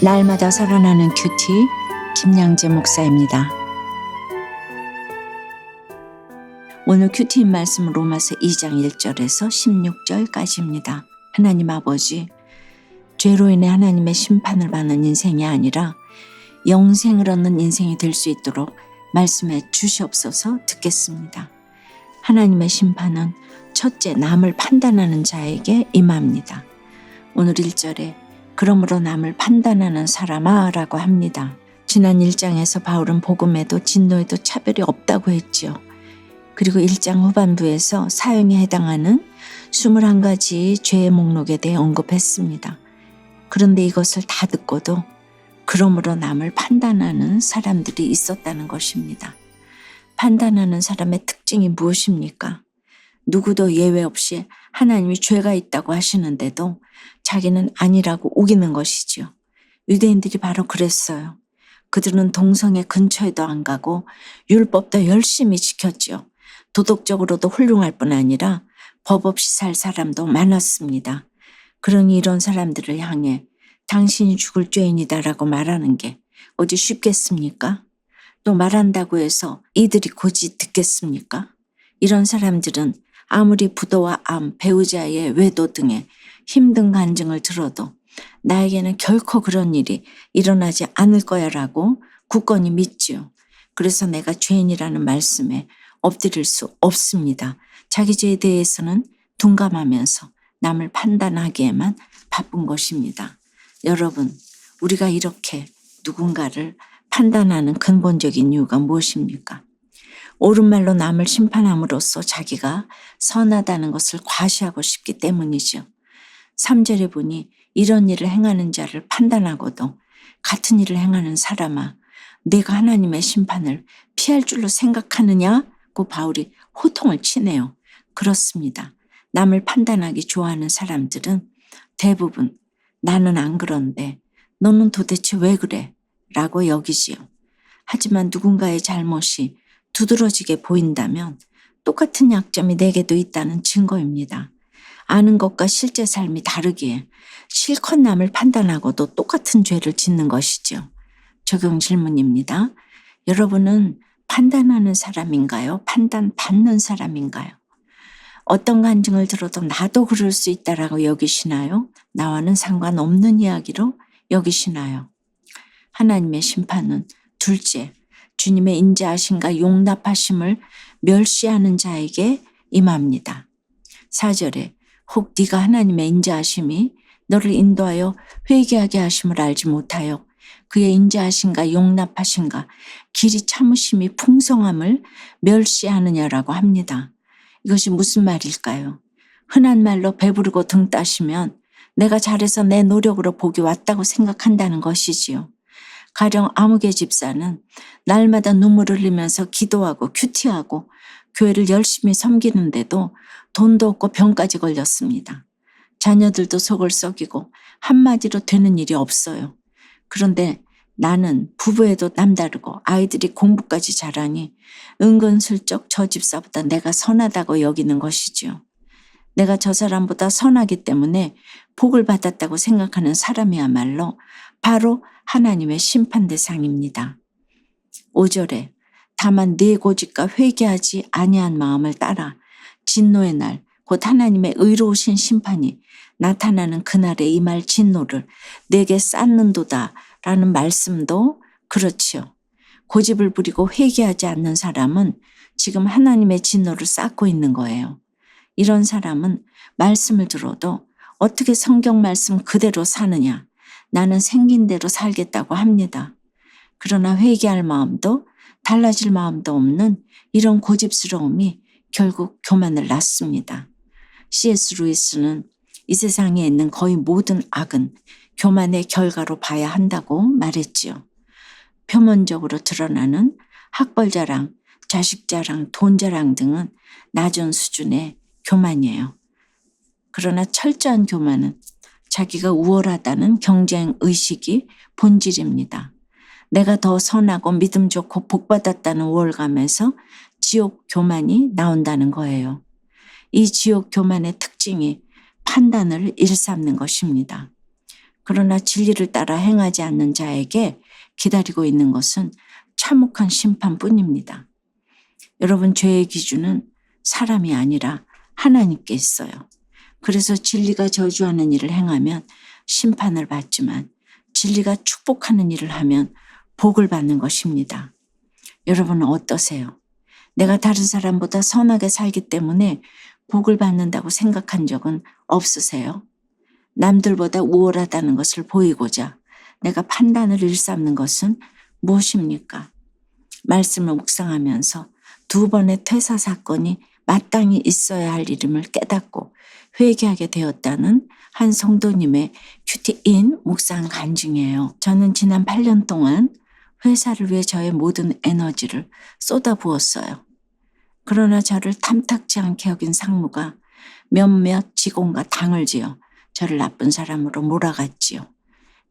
날마다 살아나는 큐티 김양재 목사입니다. 오늘 큐티인 말씀 로마서 2장 1절에서 16절까지입니다. 하나님 아버지, 죄로 인해 하나님의 심판을 받는 인생이 아니라 영생을 얻는 인생이 될 수 있도록 말씀해 주시옵소서 듣겠습니다. 하나님의 심판은 첫째 남을 판단하는 자에게 임합니다. 오늘 1절에 그러므로 남을 판단하는 사람아 라고 합니다. 지난 1장에서 바울은 복음에도 진노에도 차별이 없다고 했지요. 그리고 1장 후반부에서 사형에 해당하는 21가지 죄의 목록에 대해 언급했습니다. 그런데 이것을 다 듣고도 그러므로 남을 판단하는 사람들이 있었다는 것입니다. 판단하는 사람의 특징이 무엇입니까? 누구도 예외 없이 하나님이 죄가 있다고 하시는데도 자기는 아니라고 우기는 것이지요. 유대인들이 바로 그랬어요. 그들은 동성애 근처에도 안 가고 율법도 열심히 지켰지요. 도덕적으로도 훌륭할 뿐 아니라 법 없이 살 사람도 많았습니다. 그러니 이런 사람들을 향해 당신이 죽을 죄인이다라고 말하는 게 어디 쉽겠습니까? 또 말한다고 해서 이들이 고지 듣겠습니까? 이런 사람들은 아무리 부도와 암, 배우자의 외도 등의 힘든 간증을 들어도 나에게는 결코 그런 일이 일어나지 않을 거야라고 굳건히 믿지요. 그래서 내가 죄인이라는 말씀에 엎드릴 수 없습니다. 자기 죄에 대해서는 둔감하면서 남을 판단하기에만 바쁜 것입니다. 여러분, 우리가 이렇게 누군가를 판단하는 근본적인 이유가 무엇입니까? 옳은 말로 남을 심판함으로써 자기가 선하다는 것을 과시하고 싶기 때문이죠. 3절에 보니 이런 일을 행하는 자를 판단하고도 같은 일을 행하는 사람아, 내가 하나님의 심판을 피할 줄로 생각하느냐고 바울이 호통을 치네요. 그렇습니다. 남을 판단하기 좋아하는 사람들은 대부분 나는 안 그런데 너는 도대체 왜 그래? 라고 여기지요. 하지만 누군가의 잘못이 두드러지게 보인다면 똑같은 약점이 내게도 있다는 증거입니다. 아는 것과 실제 삶이 다르기에 실컷 남을 판단하고도 똑같은 죄를 짓는 것이죠. 적용 질문입니다. 여러분은 판단하는 사람인가요? 판단 받는 사람인가요? 어떤 간증을 들어도 나도 그럴 수 있다라고 여기시나요? 나와는 상관없는 이야기로 여기시나요? 하나님의 심판은 둘째, 주님의 인자하심과 용납하심을 멸시하는 자에게 임합니다. 4절에 혹 네가 하나님의 인자하심이 너를 인도하여 회개하게 하심을 알지 못하여 그의 인자하심과 용납하심과 길이 참으심이 풍성함을 멸시하느냐라고 합니다. 이것이 무슨 말일까요? 흔한 말로 배부르고 등 따시면 내가 잘해서 내 노력으로 복이 왔다고 생각한다는 것이지요. 가령 아무개 집사는 날마다 눈물을 흘리면서 기도하고 큐티하고 교회를 열심히 섬기는데도 돈도 없고 병까지 걸렸습니다. 자녀들도 속을 썩이고 한마디로 되는 일이 없어요. 그런데 나는 부부에도 남다르고 아이들이 공부까지 잘하니 은근슬쩍 저 집사보다 내가 선하다고 여기는 것이지요. 내가 저 사람보다 선하기 때문에 복을 받았다고 생각하는 사람이야말로 바로 하나님의 심판 대상입니다. 5절에 다만 내 고집과 회개하지 아니한 마음을 따라 진노의 날, 곧 하나님의 의로우신 심판이 나타나는 그날에 임할 진노를 내게 쌓는도다 라는 말씀도 그렇지요. 고집을 부리고 회개하지 않는 사람은 지금 하나님의 진노를 쌓고 있는 거예요. 이런 사람은 말씀을 들어도 어떻게 성경 말씀 그대로 사느냐. 나는 생긴 대로 살겠다고 합니다. 그러나 회개할 마음도 달라질 마음도 없는 이런 고집스러움이 결국 교만을 낳습니다. C.S. 루이스는 이 세상에 있는 거의 모든 악은 교만의 결과로 봐야 한다고 말했지요. 표면적으로 드러나는 학벌 자랑, 자식 자랑, 돈 자랑 등은 낮은 수준의 교만이에요. 그러나 철저한 교만은 자기가 우월하다는 경쟁 의식이 본질입니다. 내가 더 선하고 믿음 좋고 복받았다는 우월감에서 지옥 교만이 나온다는 거예요. 이 지옥 교만의 특징이 판단을 일삼는 것입니다. 그러나 진리를 따라 행하지 않는 자에게 기다리고 있는 것은 참혹한 심판뿐입니다. 여러분, 죄의 기준은 사람이 아니라 하나님께 있어요. 그래서 진리가 저주하는 일을 행하면 심판을 받지만 진리가 축복하는 일을 하면 복을 받는 것입니다. 여러분은 어떠세요? 내가 다른 사람보다 선하게 살기 때문에 복을 받는다고 생각한 적은 없으세요? 남들보다 우월하다는 것을 보이고자 내가 판단을 일삼는 것은 무엇입니까? 말씀을 묵상하면서 두 번의 퇴사 사건이 마땅히 있어야 할 이름을 깨닫고 회개하게 되었다는 한 성도님의 큐티인 묵상 간증이에요. 저는 지난 8년 동안 회사를 위해 저의 모든 에너지를 쏟아부었어요. 그러나 저를 탐탁지 않게 여긴 상무가 몇몇 직원과 당을 지어 저를 나쁜 사람으로 몰아갔지요.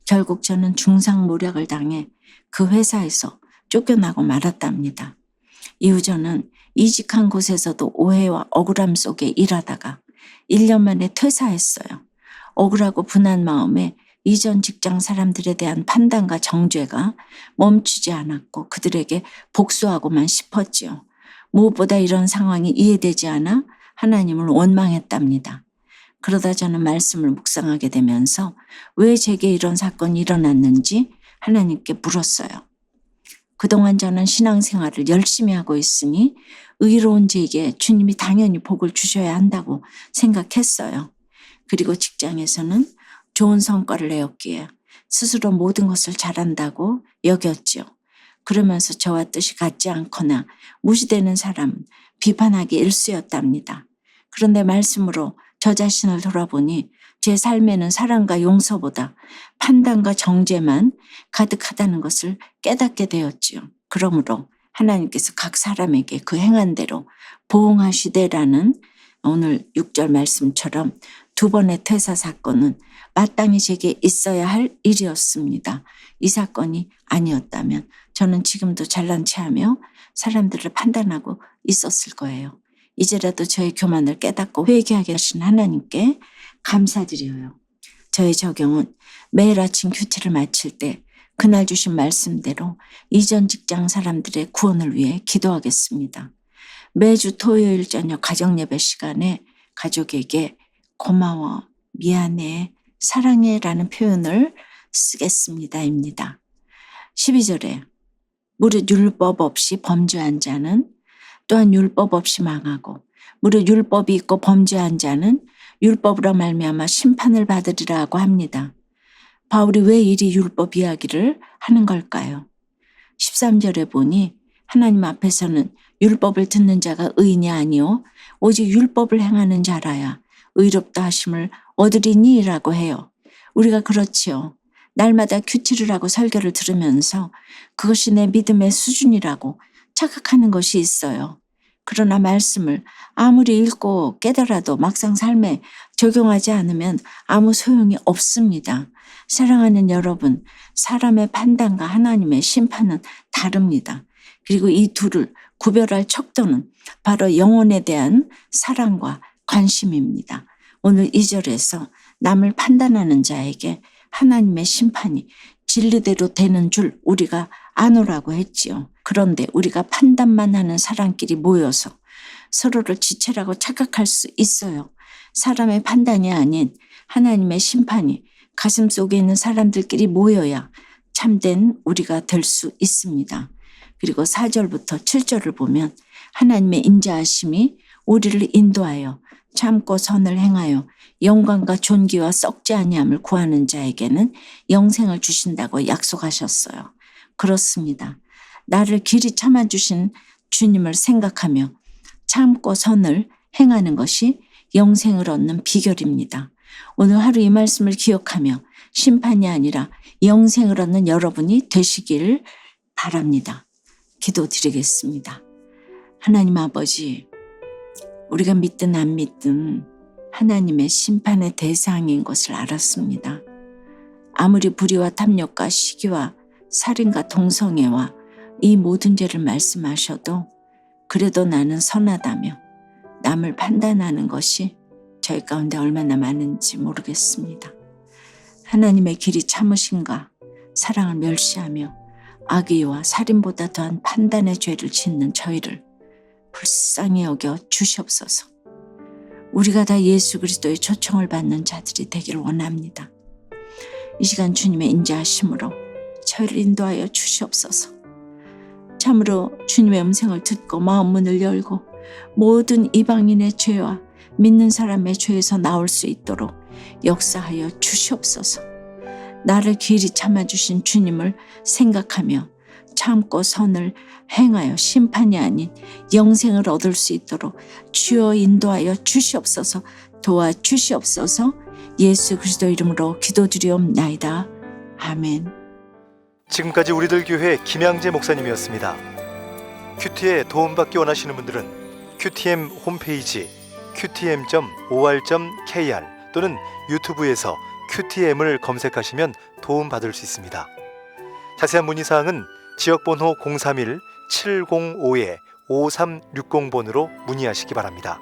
결국 저는 중상모략을 당해 그 회사에서 쫓겨나고 말았답니다. 이후 저는 이직한 곳에서도 오해와 억울함 속에 일하다가 1년 만에 퇴사했어요. 억울하고 분한 마음에 이전 직장 사람들에 대한 판단과 정죄가 멈추지 않았고 그들에게 복수하고만 싶었지요. 무엇보다 이런 상황이 이해되지 않아 하나님을 원망했답니다. 그러다 저는 말씀을 묵상하게 되면서 왜 제게 이런 사건이 일어났는지 하나님께 물었어요. 그동안 저는 신앙생활을 열심히 하고 있으니 의로운 제게 주님이 당연히 복을 주셔야 한다고 생각했어요. 그리고 직장에서는 좋은 성과를 내었기에 스스로 모든 것을 잘한다고 여겼지요. 그러면서 저와 뜻이 같지 않거나 무시되는 사람은 비판하기 일쑤였답니다. 그런데 말씀으로 저 자신을 돌아보니 제 삶에는 사랑과 용서보다 판단과 정죄만 가득하다는 것을 깨닫게 되었지요. 그러므로 하나님께서 각 사람에게 그 행한 대로 보응하시되라는 오늘 6절 말씀처럼 두 번의 퇴사 사건은 마땅히 제게 있어야 할 일이었습니다. 이 사건이 아니었다면 저는 지금도 잘난 체하며 사람들을 판단하고 있었을 거예요. 이제라도 저의 교만을 깨닫고 회개하게 하신 하나님께 감사드려요. 저의 적용은 매일 아침 큐티를 마칠 때 그날 주신 말씀대로 이전 직장 사람들의 구원을 위해 기도하겠습니다. 매주 토요일 저녁 가정 예배 시간에 가족에게 고마워, 미안해, 사랑해 라는 표현을 쓰겠습니다입니다. 12절에 무릇 율법 없이 범죄한 자는 또한 율법 없이 망하고 무릇 율법이 있고 범죄한 자는 율법으로 말미암아 심판을 받으리라고 합니다. 바울이 왜 이리 율법 이야기를 하는 걸까요? 13절에 보니 하나님 앞에서는 율법을 듣는 자가 의인이 아니요 오직 율법을 행하는 자라야 의롭다 하심을 얻으리니라고 해요. 우리가 그렇지요. 날마다 큐티를 하고 설교를 들으면서 그것이 내 믿음의 수준이라고 착각하는 것이 있어요. 그러나 말씀을 아무리 읽고 깨달아도 막상 삶에 적용하지 않으면 아무 소용이 없습니다. 사랑하는 여러분, 사람의 판단과 하나님의 심판은 다릅니다. 그리고 이 둘을 구별할 척도는 바로 영혼에 대한 사랑과 관심입니다. 오늘 이절에서 남을 판단하는 자에게 하나님의 심판이 진리대로 되는 줄 우리가 아노라고 했지요. 그런데 우리가 판단만 하는 사람끼리 모여서 서로를 지체라고 착각할 수 있어요. 사람의 판단이 아닌 하나님의 심판이 가슴 속에 있는 사람들끼리 모여야 참된 우리가 될 수 있습니다. 그리고 4절부터 7절을 보면 하나님의 인자하심이 우리를 인도하여 참고 선을 행하여 영광과 존귀와 썩지 아니함을 구하는 자에게는 영생을 주신다고 약속하셨어요. 그렇습니다. 나를 길이 참아주신 주님을 생각하며 참고 선을 행하는 것이 영생을 얻는 비결입니다. 오늘 하루 이 말씀을 기억하며 심판이 아니라 영생을 얻는 여러분이 되시기를 바랍니다. 기도 드리겠습니다. 하나님 아버지, 우리가 믿든 안 믿든 하나님의 심판의 대상인 것을 알았습니다. 아무리 불의와 탐욕과 시기와 살인과 동성애와 이 모든 죄를 말씀하셔도 그래도 나는 선하다며 남을 판단하는 것이 저희 가운데 얼마나 많은지 모르겠습니다. 하나님의 길이 참으신가 사랑을 멸시하며 악의와 살인보다 더한 판단의 죄를 짓는 저희를 불쌍히 여겨 주시옵소서. 우리가 다 예수 그리스도의 초청을 받는 자들이 되기를 원합니다. 이 시간 주님의 인자하심으로 저희를 인도하여 주시옵소서. 참으로 주님의 음성을 듣고 마음 문을 열고 모든 이방인의 죄와 믿는 사람의 죄에서 나올 수 있도록 역사하여 주시옵소서. 나를 길이 참아주신 주님을 생각하며 참고 선을 행하여 심판이 아닌 영생을 얻을 수 있도록 주여 인도하여 주시옵소서 도와 주시옵소서 예수 그리스도 이름으로 기도드리옵나이다. 아멘. 지금까지 우리들 교회 김양재 목사님이었습니다. 큐티에 도움받기 원하시는 분들은 큐티엠 홈페이지 qtm.or.kr 또는 유튜브에서 큐티엠을 검색하시면 도움받을 수 있습니다. 자세한 문의 사항은 지역번호 031 705에 5360번으로 문의하시기 바랍니다.